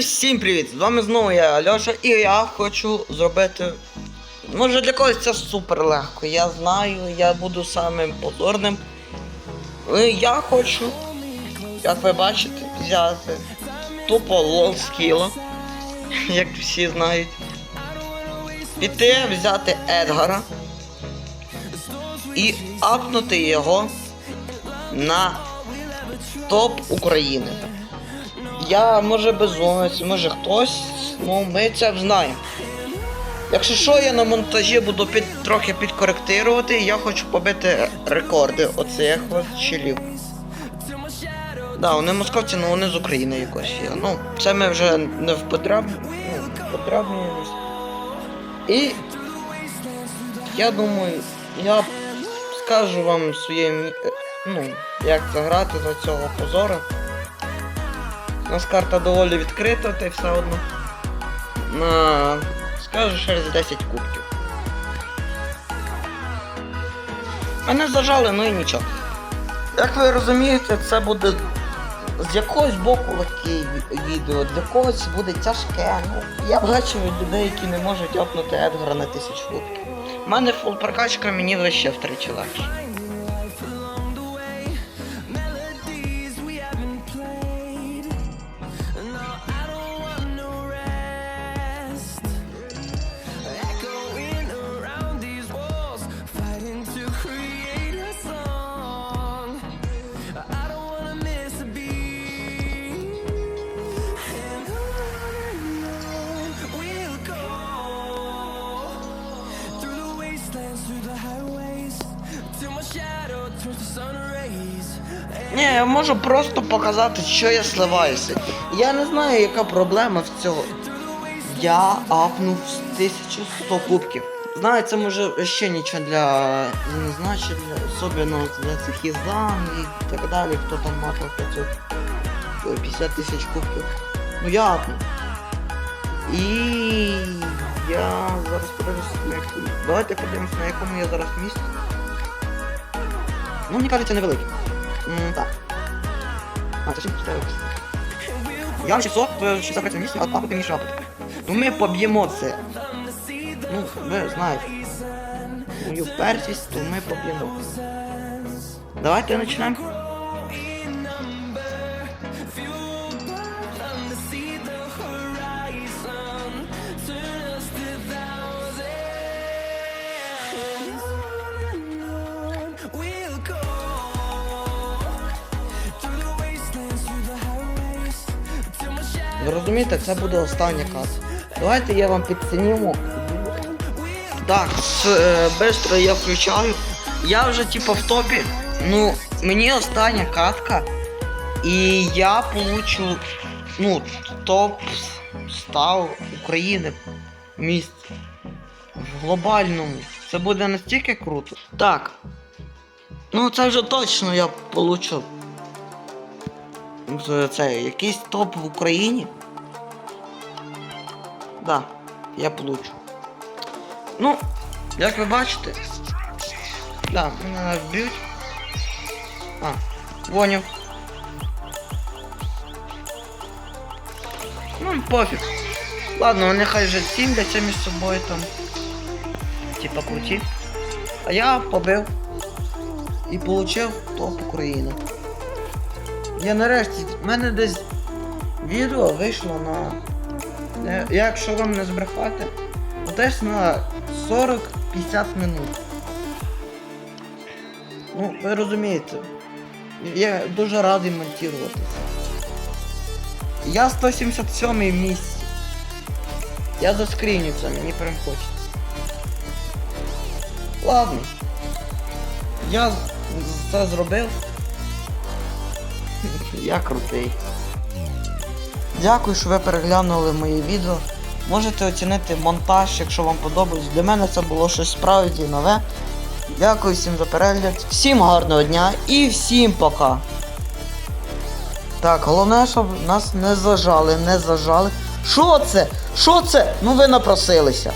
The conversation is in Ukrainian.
Всім привіт! З вами знову я Альоша, і я хочу зробити. Може для когось це супер легко. Я знаю, я буду самим позорним. Я хочу, як ви бачите, взяти тупо лол скіла, як всі знають. Піти взяти Едгара і апнути його на топ України. Я може безумець, може хтось, ну ми це знаємо. Якщо що, я на монтажі буду під, трохи підкоректирувати, я хочу побити рекорди оцих ось чилів. Да, вони московці, але вони з України якось є. Ну, це ми вже не в потреб... ну. І я думаю, я скажу вам своє ну, як заграти за цього позору. У нас карта доволі відкрита, та й все одно. На... Скажу через 10 кубків. Мене зажали, ну і нічого. Як ви розумієте, це буде з якогось боку легке відео, для когось буде тяжке. Ну, я бачив людей, які не можуть опнути Едгара на 1000 кубків. У мене фул прокачка, мені вище втричі легше. Ні, я можу просто показати, що я сливаюся. Я не знаю, яка проблема в цього. Я апнув 1100 кубків. Знаю, це може ще нічого для не значить, особливо для цих ізан і так далі, хто там мав 500 ой, 50 тисяч кубків. Ну я апнув. І я зараз подивлюся на якому. Давайте подивимося, на якому я зараз місці. Ну, мені кажеться, невеликі. Ммм, так. А, це 600. Я на 600, в 63 місці, а апати мені шапати. Ну ми поб'ємо це. Ну, ви знаєте. Мою першість, то ми поб'ємо. Давайте почнемо. Ви розумієте, це буде остання каса. Давайте я вам підцініму. Так, с, е, я включаю. Я вже типу в топі. Ну, мені остання катка. І я получу ну, топ став України місце. В глобальному. Це буде настільки круто. Так. Ну це вже точно я получу. З- Це якийсь топ в Україні. Да, я получу. Ну, як ви бачите. Да, мене вб'ють. А, поняв. Ну, пофіг. Ладно, вони хай вже тімляться між собою там. Типа круті. А я побив і получив топ України. Я нарешті, в мене десь відео вийшло на. е, Якщо вам не збрехати, то десь на 40-50 минут. Ну, ви розумієте, я дуже радий монтуватися. Я 177 в місці. Я заскріню це, мені прям хочеться. Ладно. Я це зробив. Я крутий. Дякую, що ви переглянули моє відео. Можете оцінити монтаж, якщо вам подобається. Для мене це було щось справді нове. Дякую всім за перегляд. Всім гарного дня і всім пока. Так, головне, щоб нас не зажали, не зажали. Що це? Що це? Ну ви напросилися.